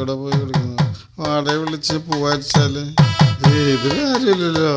എവിടെ പോയി വിളിക്കുന്നു വാടക വിളിച്ച് പോവാച്ചാൽ ഏത് കാര്യമില്ലല്ലോ.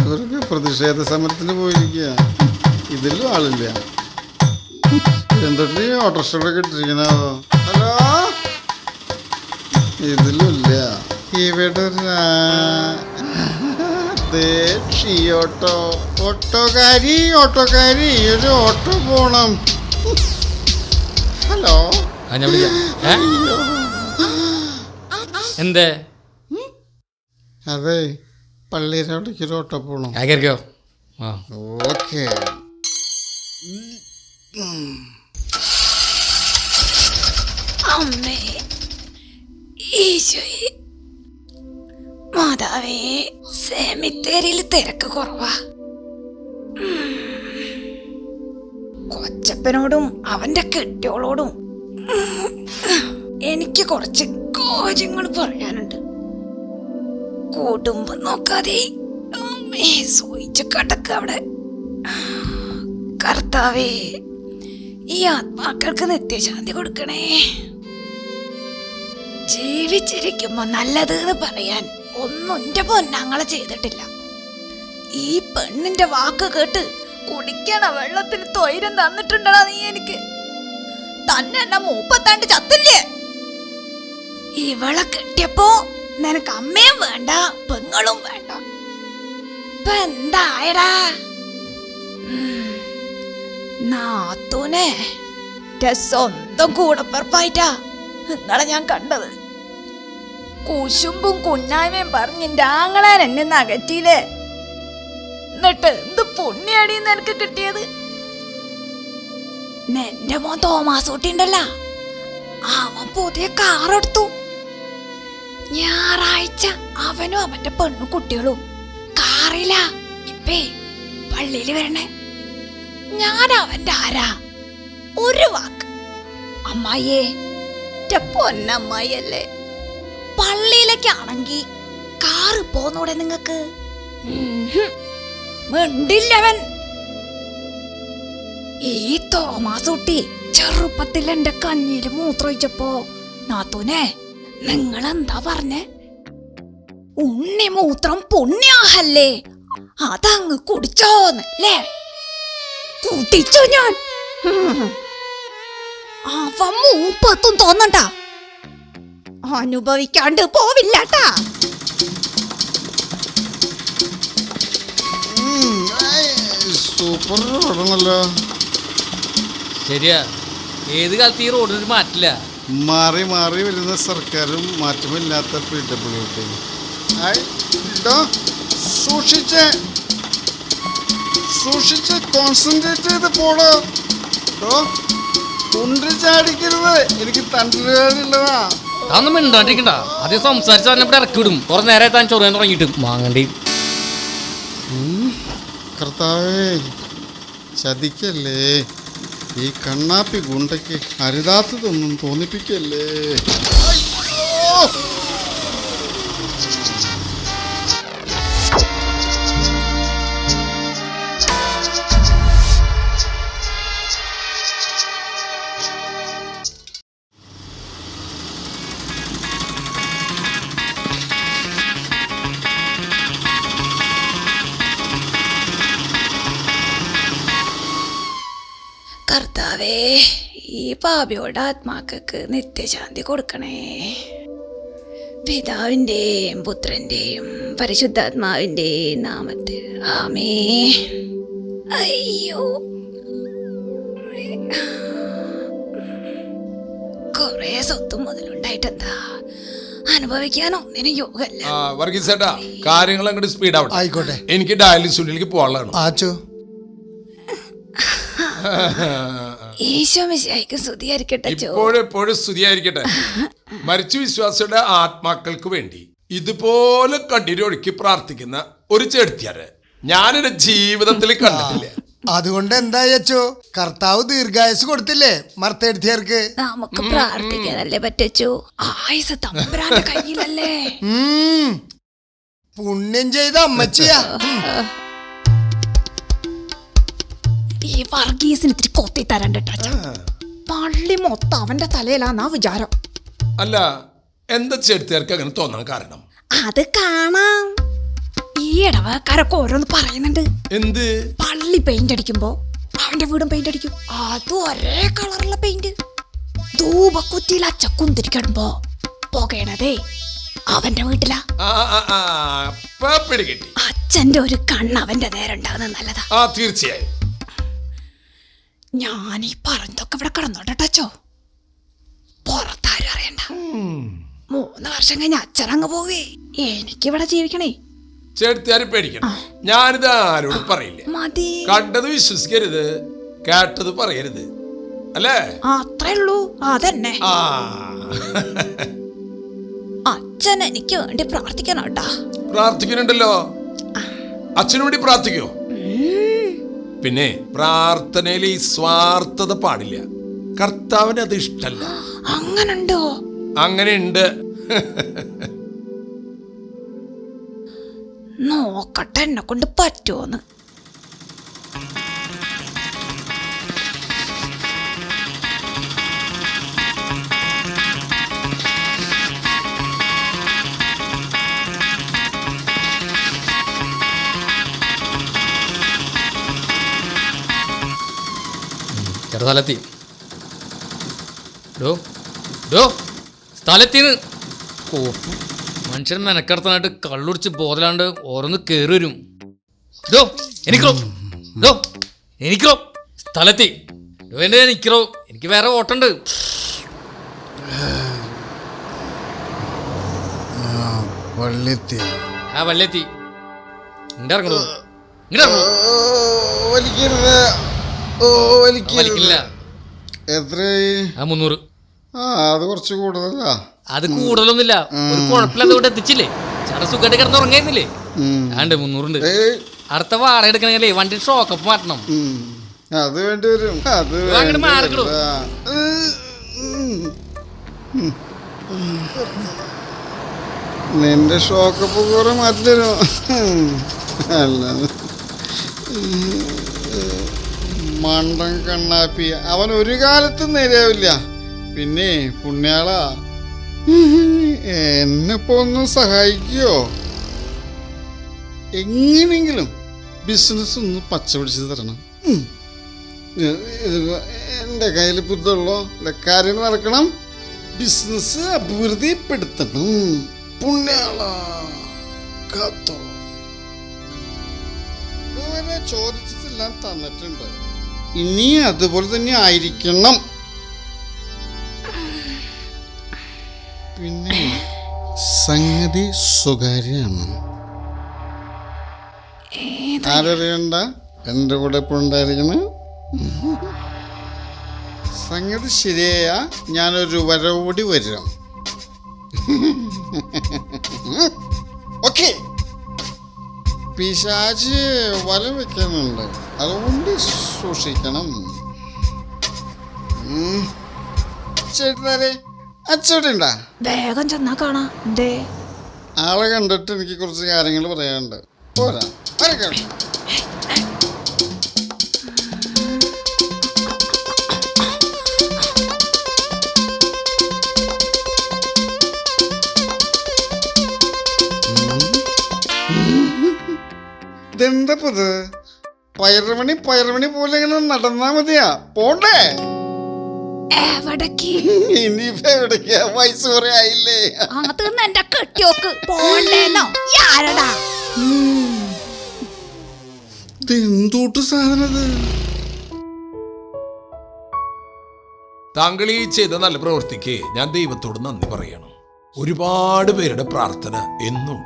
അവർക്ക് പ്രതിഷേധ സമരത്തിന് പോയിരിക്കുക ഇതിലും ആളില്ല. എന്തൊട്ട് ഓട്ടോറിക്ഷകളൊക്കെ കിട്ടിരിക്കണോ ഹലോ? ഇതിലും ഇല്ല. ഇവിടെ ഓട്ടോ. ഓട്ടോക്കാരി ഓട്ടോക്കാരി ഒരു ഓട്ടോ പോണം. ആ ഞാൻ വിളിക്കാം. ഏ? എന്തേ? അതെ പള്ളിയുടെ അവിടേക്ക് ഓട്ടോ പോണം. ആ കയറിക്കോ ആ. ഓക്കെ. അമ്മേ ഈശോയെ. മാതാവേ സെമിത്തേരിയിൽ തിരക്ക് കുറവാ. കൊച്ചപ്പനോടും അവന്റെ കെട്ടിയോളോടും എനിക്ക് കുറച്ച് കാര്യങ്ങൾ പറയാനുണ്ട്. കുടുംബം നോക്കാതെ അമ്മേ അവിടെ. കർത്താവേ ഈ ആത്മാക്കൾക്ക് നിത്യശാന്തി കൊടുക്കണേ. ജീവിച്ചിരിക്കുമ്പോ നല്ലത് എന്ന് പറയാൻ ഒന്നും എന്റെ പൊന്നങ്ങളെ ചെയ്തിട്ടില്ല. ഈ പെണ്ണിന്റെ വാക്ക് കേട്ട് കുടിക്കണ വെള്ളത്തിന് തൊയിരം തന്നിട്ടുണ്ടടാ നീ എനിക്ക്. തന്നെ എന്നെ മൂപ്പത്താണ്ട് ചത്തില്ലേ? ഇവളെ കിട്ടിയപ്പോ നിനക്ക് അമ്മയും വേണ്ട പെങ്ങളും വേണ്ട. ഇപ്പൊ എന്തായടാ. നാത്തൂനെ സ്വന്തം കൂടപ്പറപ്പായിട്ടാ നിങ്ങളെ ഞാൻ കണ്ടത്. കുശുമ്പും കുഞ്ഞായ്മയും പറഞ്ഞ് എന്റെ ആങ്ങളാൻ എന്നെ നകറ്റിയില്ലേ? എന്നിട്ട് എന്ത് പുണ്യാടിന്ന് എനിക്ക് കിട്ടിയത്? എന്റെ മോൻ തോമാസ് കുട്ടി അവൻ പുതിയ കാർ എടുത്തു. ഞായറാഴ്ച അവനും അവന്റെ പെണ്ണു കുട്ടികളും കാറില്ല ഇപ്പേ പള്ളിയിൽ വരണേ. ഞാൻ അവന്റെ ആരാ? ഒരു വാക്ക്. അമ്മായിയേ പൊന്നമ്മായിയല്ലേ. പള്ളിയിലേക്കാണെങ്കി കാറ് പോന്നൂടെ നിങ്ങക്ക്. മിണ്ടില്ലവൻ. ഈ തോമാസ് ചെറുപ്പത്തിൽ എന്റെ കഞ്ഞിയിൽ മൂത്രമൊഴിച്ചപ്പോ നാത്തൂനെ നിങ്ങൾ എന്താ പറഞ്ഞേ? ഉണ്ണി മൂത്രം പുണ്യാഹല്ലേ അതങ്ങ് കുടിച്ചോന്നല്ലേ കുടിച്ചോ ഞാൻ? അവ മൂപ്പത്തും തോന്നണ്ട. അനുഭവിക്കാണ്ട് പോവില്ലാട്ടാ. സൂപ്പർ റോഡാണല്ലോ ശരിയാ. ഏത് കാലത്ത് ഈ റോഡിന് മാറ്റില്ല? മാറി മാറി വരുന്ന സർക്കാരും മാറ്റമില്ലാത്ത പി ഡബ്ല്യു ടി സൂക്ഷിച്ച്. സൂക്ഷിച്ച് കോൺസെൻട്രേറ്റ് ചെയ്ത് പോടോ. ഡോ കുണ്ടി ചാടിക്കരുത്. എനിക്ക് തണ്ടിലുള്ളതാ താന്ന് മിണ്ടാണ്ടിരിക്കണ്ട. ആദ്യം സംസാരിച്ച് തന്നെ ഇവിടെ ഇറക്കി വിടും. കുറെ നേരെ താൻ ചൊറിയാൻ തുടങ്ങിയിട്ട്. മാങ്ങണ്ടി. കർത്താവേ. ചതിക്കല്ലേ? ഈ കണ്ണാപ്പി ഗുണ്ടയ്ക്ക് അരുതാത്തതൊന്നും തോന്നിപ്പിക്കല്ലേ? പാപിയുടെ ആത്മാക്കൾക്ക് നിത്യശാന്തി കൊടുക്കണേ. പിതാവിന്റെയും പുത്രന്റെയും പരിശുദ്ധാത്മാവിന്റെയും നാമത്തിൽ. ആമേ. അയ്യോ. കൊറേ സ്വത്തും മുതലുണ്ടായിട്ടെന്താ? അനുഭവിക്കാനോ ഒന്നിനും യോഗല്ല ആ വർഗീസ് ചേട്ടാ കാര്യങ്ങൾ അങ്ങോട്ട് സ്പീഡ് ആവട്ടെ. ആയിക്കോട്ടെ. എനിക്ക് ഡയാലിസിസ് യൂണിറ്റിലേക്ക് പോകാനുള്ളതാണ്. ആച്ചോ. സ്തുതിയായിരിക്കട്ടെ ഇപ്പോഴെപ്പോഴും സ്തുതിയായിരിക്കട്ടെ. മരിച്ചു വിശ്വാസിയുടെ ആത്മാക്കൾക്ക് വേണ്ടി ഇതുപോലെ കണ്ണീരൊഴുക്കി പ്രാർത്ഥിക്കുന്ന ഒരു ചെടുത്തിയാറ് ഞാനെന്റെ ജീവിതത്തിൽ കണ്ടിട്ടില്ല. അതുകൊണ്ട് എന്താ അച്ചോ? കർത്താവ് ദീർഘായുസ് കൊടുത്തില്ലേ മർത്തെടുത്തിയർക്ക്? നമുക്ക് പ്രാർത്ഥിക്കാനല്ലേ പറ്റച്ചു ആയുസ് തമ്പുരാന്റെ കയ്യിലല്ലേ? ഉം. പുണ്യം ചെയ്ത അമ്മച്ചിയാ. ഈ വർഗീസിന് ഇത്തിരി കൊത്തി തരണ്ട പള്ളി മൊത്തം അവന്റെ തലയിലാന്നാ വിചാരം. അല്ല എന്താ ചെടുത്തേർക്ക് അങ്ങനെ തോന്നാൻ കാരണം? അത് കാണാം. ഈ ഇടവക്കാരൊക്കെ ഓരോന്ന് പറയുന്നുണ്ട്. എന്ത്? പള്ളി പെയിന്റ് അടിക്കുമ്പോ അവന്റെ വീടും പെയിന്റ് അടിക്കും. അതും ഒരേ കളറുള്ള പെയിന്റ് ധൂപക്കുറ്റിയിൽ അച്ഛ കുന്തിരിക്കിടുമ്പോ പുകയണതേ. അവന്റെ വീട്ടിലാ. ആ ആ, ആ ഇപ്പൊ പിടികിട്ടി അച്ഛന്റെ ഒരു കണ്ണ് അവന്റെ നേരെ ഉണ്ടാകുന്നത് നല്ലതാ. ആ തീർച്ചയായും. ഞാൻ ഈ പറഞ്ഞതൊക്കെ ഇവിടെ കിടന്നോട്ടോ പുറത്താരും അറിയണ്ട. മൂന്ന് വർഷം കഴിഞ്ഞ അച്ഛനങ്ങ് പോവേ. എനിക്കിവിടെ ജീവിക്കണേ. ചേർത്തിയാരും പേടിക്കണം ഞാനിത് ആരോടും പറയില്ല. മതി. കണ്ടത് വിശ്വസിക്കരുത് കേട്ടത് പറയരുത്. അല്ലേ? അത്രേ ഉള്ളൂ അതന്നെ. അച്ഛൻ എനിക്ക് വേണ്ടി പ്രാർത്ഥിക്കണം പ്രാർത്ഥിക്കണുണ്ടല്ലോ അച്ഛനു വേണ്ടി പ്രാർത്ഥിക്കോ? പിന്നെ പ്രാർത്ഥനയിൽ ഈ സ്വാർത്ഥത പാടില്ല. കർത്താവിന് അത് ഇഷ്ടല്ല. അങ്ങനുണ്ടോ? അങ്ങനെയുണ്ട്. നോക്കട്ടെ എന്നെ കൊണ്ട് പറ്റുമോന്ന് ചേട്ടാ സ്ഥലത്തി ഡോ ഡോ സ്ഥലത്തിന്. കോപ്പ് മനുഷ്യൻ മെനക്കെടുത്താനായിട്ട് കള്ളുടിച്ച് ബോധലാണ്ട് ഓരോന്ന് കയറി വരും. ഡോ എനിക്കോ ഡോ എനിക്കോ സ്ഥലത്തി. ഡോ എന്റെ എനിക്കോ എനിക്ക് വേറെ ഓട്ടമുണ്ട് വള്ളിയെത്തിയ ആ വള്ളിയെത്തി. ഇങ്ങോട്ട് ഇറങ്ങണോ ഇങ്ങോട്ട് ഇറങ്ങണോ വലിക്കരുത്. ഓ എനിക്ക് വലിക്കില്ല. എത്രയായി? ആ മുന്നൂറ്. ആ അത് കുറച്ച് കൂടുതലാ. അത് കൂടുതലൊന്നുമില്ല. ഒരു കുഴപ്പമില്ലാതെ ഇവിടെ എത്തിച്ചില്ലേ? ചേട്ടാ സുഖമായിട്ട് കിടന്ന് ഉറങ്ങായിരുന്നില്ലേ. ആണ്ട് മുന്നൂറുണ്ട്. ഏയ്. അടുത്ത വാടക എടുക്കണമെങ്കിലേ വണ്ടി ഷോക്കപ്പ് മാറ്റണം. ഉം. അത് വേണ്ടി വരും. അത് അങ്ങട് വേണ്ടി. വരും. ഉം. ഉം. നിന്റെ ഷോക്കപ്പ് കുറെ മാറ്റി തരും അല്ല. മണ്ടൻ കണ്ണാപ്പി. അവൻ ഒരു കാലത്തും നേരെയാവില്ല. പിന്നെ പുണ്യാള എന്നെപ്പോ ഒന്ന് സഹായിക്കോ? എങ്ങനെയെങ്കിലും ബിസിനസ് ഒന്ന് പച്ചപിടിച്ച് തരണം. എന്റെ കയ്യിൽ ബുദ്ധമുള്ളോ? കാര്യങ്ങൾ നടക്കണം? ബിസിനസ് അഭിവൃദ്ധിപ്പെടുത്തണം. പുണ്യാള ചോദിച്ചതെല്ലാം തന്നിട്ടുണ്ട്. ഇനി അതുപോലെ തന്നെ ആയിരിക്കണം. പിന്നെ സംഗതി സ്വകാര്യമാണ് ആരറിയണ്ട? എന്റെ കൂടെ ഇപ്പോൾ ഉണ്ടായിരിക്കണം. സംഗതി ശരിയായ ഞാനൊരു വരവോടി വരാം. പിശാച് വല വെക്കുന്നുണ്ട് അതുകൊണ്ട് സൂക്ഷിക്കണം. ചേട്ടനാരെ വേഗം ചെന്നാ കാണാ. എന്തേ ആളെ കണ്ടിട്ട് എനിക്ക് കുറച്ച് കാര്യങ്ങൾ പറയാനുണ്ട്. പോരാ. ഇത് പയറുമണി പയറുമണി പോലെ ഇങ്ങനെ നടന്നാ മതിയാ. പോണ്ടേ? എവിടേക്ക്? ഇനിയിപ്പോ എവിടേക്കാ? മൈസൂർ ആയില്ലേ? അകത്തുനിന്ന് എന്റെ കെട്ടിയോക്ക് പോണ്ടേന്നോ? ഈ ആരടാ? ഇത് എന്തൂട്ട് സാധനത്? താങ്കൾ ഈ ചെയ്ത നല്ല പ്രവൃത്തിക്ക് ഞാൻ ദൈവത്തോട് നന്ദി പറയണം. ഒരുപാട് പേരുടെ പ്രാർത്ഥന എന്നും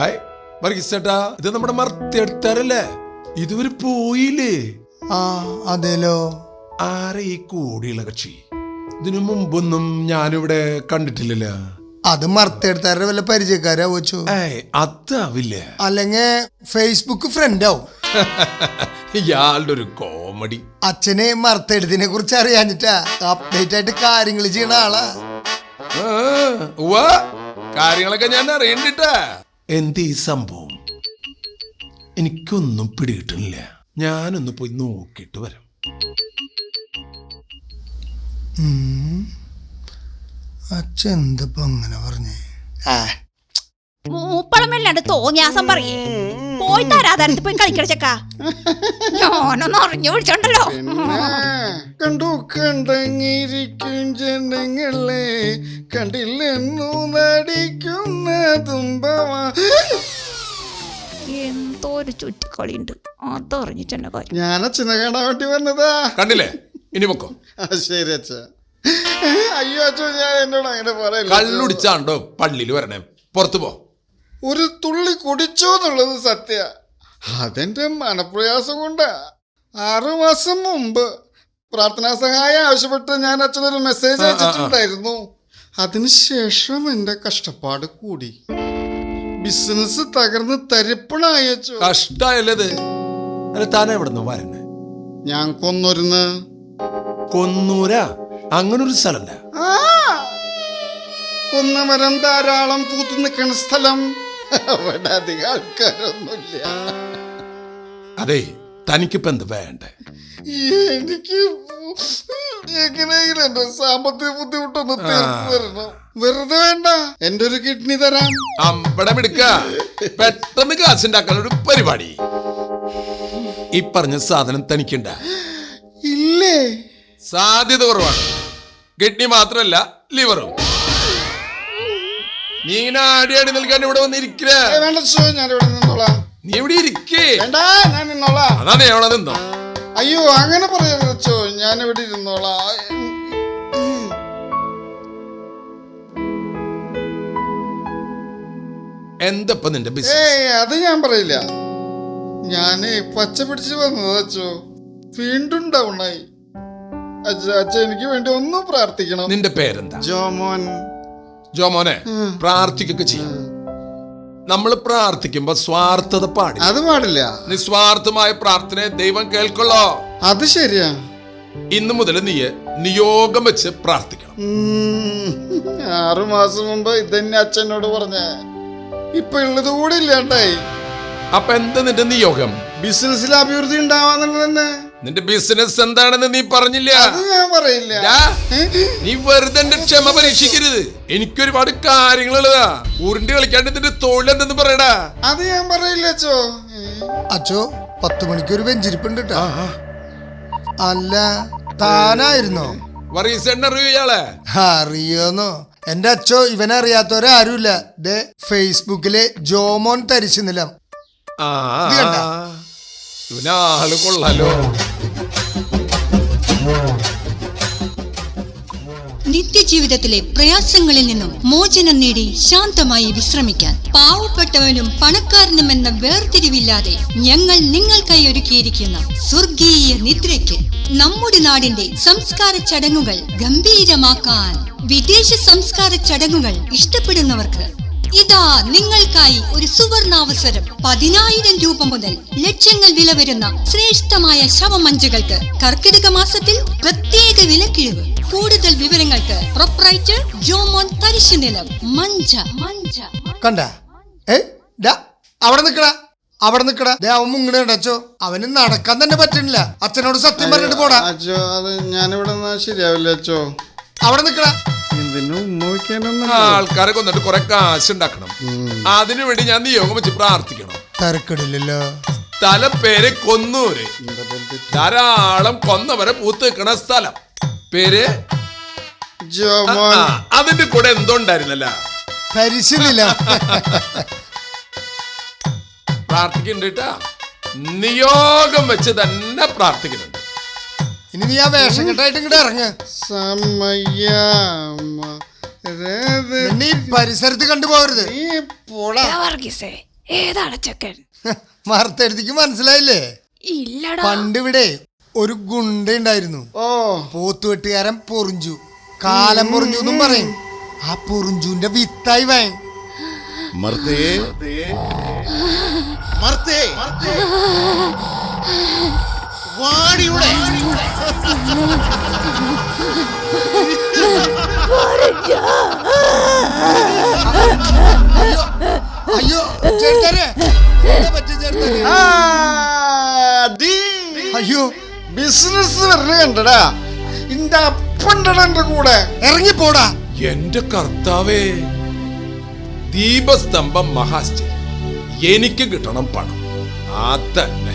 ഹായ്. വർഗീസ് ചേട്ടാ ഇത് നമ്മുടെ മർത്തിയെടുത്താരല്ലേ ഇതുവരെ പോയില്ലേ? ആ അതേലോ. ആരെ ഈ കൂടിയുള്ള കക്ഷി. ഇതിനു മുമ്പൊന്നും ഞാനിവിടെ കണ്ടിട്ടില്ലല്ലോ. അത് മർത്തെടുത്താരുടെ വല്ല പരിചയക്കാരാ വെച്ചു അതാവില്ല. അല്ലെങ്കിൽ ഫേസ്ബുക്ക് ഫ്രണ്ട് ആവും ഇയാളുടെ ഒരു കോമഡി. അച്ഛനെ മർത്തെടുത്തിനെ കുറിച്ച് അറിയാഞ്ഞിട്ടാ അപ്ഡേറ്റ് ആയിട്ട് കാര്യങ്ങൾ ചെയ്യണ ആളാ. കാര്യങ്ങളൊക്കെ ഞാൻ അറിയണ്ടിട്ടാ. എന്ത് ഈ സംഭവം? എനിക്കൊന്നും പിടികിട്ടുന്നില്ല. ഞാനൊന്ന് പോയി നോക്കിയിട്ട് വരാം. അച്ഛൻ എന്തപ്പോ അങ്ങനെ പറഞ്ഞേ? ആ മൂപ്പളമല്ലാണ്ട് തോന്നിയാസം പറയേ. പോയി തരാതാരത്ത് പോയി കളിക്കണ ചക്ക. ഞാനൊന്ന് അറിഞ്ഞു വിളിച്ചോണ്ടല്ലോ കണ്ടു കണ്ടങ്ങിരിക്കും ജനങ്ങളെ കണ്ടില്ലെന്നു നടിക്കുന്ന തുമ്പമാ എന്തോ ഒരു ചുറ്റിക്കളി ഉണ്ട് അതറിഞ്ഞിട്ടെന്നെ കാര്യം ഞാൻ അച്ഛനെ കാണാൻ വേണ്ടി വന്നതാ. കണ്ടില്ലേ? ഇനി പൊക്കോ. ശരി അച്ഛ. അയ്യോ അച്ഛൻ ഞാൻ എന്നോട് അങ്ങനെ പറയല്ല? കള്ളുടിച്ചാണ്ടോ പള്ളിയിൽ വരണേ? പുറത്തു പോ. ഒരു തുള്ളി കുടിച്ചോ എന്നുള്ളത് സത്യ. അതെന്റെ മനപ്രയാസം കൊണ്ടാ. ആറു മാസം മുമ്പ് പ്രാർത്ഥനാ സഹായം ആവശ്യപ്പെട്ട് ഞാൻ അച്ഛനൊരു മെസ്സേജ് അയച്ചിട്ടുണ്ടായിരുന്നു. അതിനുശേഷം എന്റെ കഷ്ടപ്പാട് കൂടി. ബിസിനസ് തകർന്ന് തരിപ്പണായി കഷ്ടായല്ലേ അല്ല താനെ എവിടെ വരണേ ഞാൻ കൊന്നൂരുന്ന്. കൊന്നൂരാ? അങ്ങനൊരു സ്ഥലല്ല കൊന്നമരം ധാരാളം പൂത്തു നിൽക്കുന്ന സ്ഥലം. അവിടെ അധികം ആൾക്കാരൊന്നുമില്ല അതെ തനിക്കിപ്പോ എന്ത് വേണ്ടേ? എനിക്ക് എങ്ങനെയെങ്കിലും എന്റെ സാമ്പത്തിക ബുദ്ധിമുട്ടൊന്ന് തീർത്തു തരണം. വെറുതെ വേണ്ട. എന്റെ ഒരു കിഡ്നി തരാം. അമ്പടം എടുക്ക. പെട്ടെന്ന് കാശുണ്ടാക്കാൻ ഒരു പരിപാടി. ഈ പറഞ്ഞ സാധനം തനിക്കുണ്ട. ഇല്ലേ? സാധ്യത കുറവാണ്. കിഡ്നി മാത്രമല്ല ലിവറും. നീ ഇങ്ങനെ ആടി ആടി നിൽക്കാൻ ഇവിടെ വന്നിരിക്കില്ല വേണ്ട ഞാൻ ഇവിടെ നിന്നോളാം. നീ ഇവിടെ ഇരിക്കേ. വേണ്ട ഞാൻ നിന്നോളാം. അതാണ് നീ അവിടെ നിന്നോ. അയ്യോ അങ്ങനെ പറയരുത് അച്ചോ ഞാൻ ഇവിടെ ഇരുന്നോളാ. എന്താ എന്തപ്പ നിന്റെ ഏയ് അത് ഞാൻ പറയില്ല. ഞാൻ പച്ച പിടിച്ച് വന്നത് അച്ചോ വീണ്ടും ഡൗണായി അച്ഛ അച്ഛ എനിക്ക് വേണ്ടി ഒന്നും പ്രാർത്ഥിക്കണം. നിന്റെ പേരെന്താ? ജോമോൻ ജോമോനെ പ്രാർത്ഥിക്കൊക്കെ ചെയ്യാം. നമ്മൾ പ്രാർത്ഥിക്കുമ്പോ സ്വാർത്ഥത പാടില്ല. അത് പാടില്ല. നിസ്വാർത്ഥമായ പ്രാർത്ഥനയെ ദൈവം കേൾക്കുള്ളോ? അത് ശരിയാ. ഇന്നു മുതൽ നീ നിയോഗം വെച്ച് പ്രാർത്ഥിക്കണം. ആറു മാസം മുമ്പ് ഇതന്നെ അച്ഛനോട് പറഞ്ഞ. ഇപ്പൊ ഉള്ളത് കൂടി ഇല്ലാണ്ടായി. അപ്പൊ എന്താ നിന്റെ നിയോഗം? ബിസിനസ്സിൽ അഭിവൃദ്ധി ഉണ്ടാവാന്നുള്ളത് തന്നെ. നിന്റെ ബിസിനസ് എന്താണെന്ന് നീ പറഞ്ഞില്ല. അത് ഞാൻ പറയില്ല. നീ വെറുതെ എന്റെ ക്ഷമ പരീക്ഷിക്കരുത്. എനിക്കൊരുപാട് കാര്യങ്ങളുള്ളതാ. ഉരുണ്ടി കളിക്കാണ്ട് നിന്റെ തൊഴിലെന്തെന്ന് പറയടാ. അത് ഞാൻ പറയില്ല അച്ചോ. അച്ചോ പത്ത് മണിക്ക് ഒരു വെഞ്ചിരിപ്പുണ്ട് കേട്ടോ അല്ല താനായിരുന്നോ? അറിയോന്നോ. എന്റെ അച്ഛോ ഇവനറിയാത്തവരാരുമില്ല ദേ ഫേസ്ബുക്കിലെ ജോമോൻ തരിശു നിലം. ഇവനാൾ കൊള്ളാലോ. നിത്യജീവിതത്തിലെ പ്രയാസങ്ങളിൽ നിന്നും മോചനം നേടി ശാന്തമായി വിശ്രമിക്കാൻ പാവപ്പെട്ടവനും പണക്കാരനും എന്ന വേർതിരിവില്ലാതെ ഞങ്ങൾ നിങ്ങൾക്കായി ഒരുക്കിയിരിക്കുന്ന സ്വർഗീയ നിദ്രയ്ക്ക് നമ്മുടെ നാടിന്റെ സംസ്കാര ചടങ്ങുകൾ ഗംഭീരമാക്കാൻ വിദേശ സംസ്കാര ചടങ്ങുകൾ ഇഷ്ടപ്പെടുന്നവർക്ക് ഇതാ നിങ്ങൾക്കായി ഒരു സുവർണാവസരം. പതിനായിരം രൂപ മുതൽ ലക്ഷങ്ങൾ വില വരുന്ന ശ്രേഷ്ഠമായ ശവമഞ്ചുകൾക്ക് കർക്കിടക മാസത്തിൽ പ്രത്യേക വിലക്കിഴിവ്. കൂടുതൽ വിവരങ്ങൾക്ക് പ്രൊപ്രൈറ്റർ ജോമോൻ തരിശുനിലം. മഞ്ച മഞ്ച. കണ്ട? അവിടെ നിക്കടാ. അവിടെ നിക്കടാ. ദേ അവൻ മുങ്ങണ അച്ഛോ അവന് നടക്കാൻ തന്നെ പറ്റണില്ല. അച്ഛനോട് സത്യം പറഞ്ഞിട്ട് പോടാ. അച്ചോ അത് ഞാനിവിടെ ശരിയാവില്ല അച്ഛോ അവിടെ നിക്കടാ. എന്തിനു ആൾക്കാരെ കൊന്നിട്ട് കുറെ കാശ് ഉണ്ടാക്കണം അതിനു വേണ്ടി ഞാൻ നിയോഗം വെച്ച് പ്രാർത്ഥിക്കണം. തരക്കടില്ലല്ലോ. സ്ഥലം പേര് കൊന്നൂര്. ധാരാളം കൊന്നവരെ പൂത്ത് നിൽക്കണ സ്ഥലം. പേര്? അതിന്റെ കൂടെ എന്തോ ഉണ്ടായിരുന്നല്ല പരിശീലില്ല. പ്രാർത്ഥിക്കുന്നുണ്ട് നിയോഗം വെച്ച് തന്നെ പ്രാർത്ഥിക്കുന്നുണ്ട്. ഇനി നീ ആ വേഷം കെട്ടായിട്ട് ഇങ്ങോട്ട് ഇറങ്ങ. സമയാമ നിന്നെ പരിസരത്ത് കണ്ടുപോകരുത് നീ പോടാ എടാ വർഗീസേ ഏതാണ് ചെക്കൻ മറുത്തെടുത്തേക്ക് മനസ്സിലായില്ലേ ഇല്ലടാ പണ്ടിവിടെ ഒരു ഗുണ്ട ഉണ്ടായിരുന്നു ഓ പോത്തുവെട്ടുകാരൻ പൊറിഞ്ചു കാലം പൊറിഞ്ചു എന്നും പറയും ആ പൊറിഞ്ചുവിന്റെ വിത്തായി വേ മർത്തേ മർത്തേ വാടിയുടെ അയ്യോ ചേർത്താരെ ചേർത്താരെ? അയ്യോ ബിസിനസ് വരണ കണ്ടടാ. ഇന്റെ അപ്പണ്ടടാ എന്റെ കൂടെ ഇറങ്ങിപ്പോടാ. എന്റെ കർത്താവേ ദീപസ്തംഭം മഹാശ്ചര്യം. എനിക്ക് കിട്ടണം പണം. ആ തന്നെ.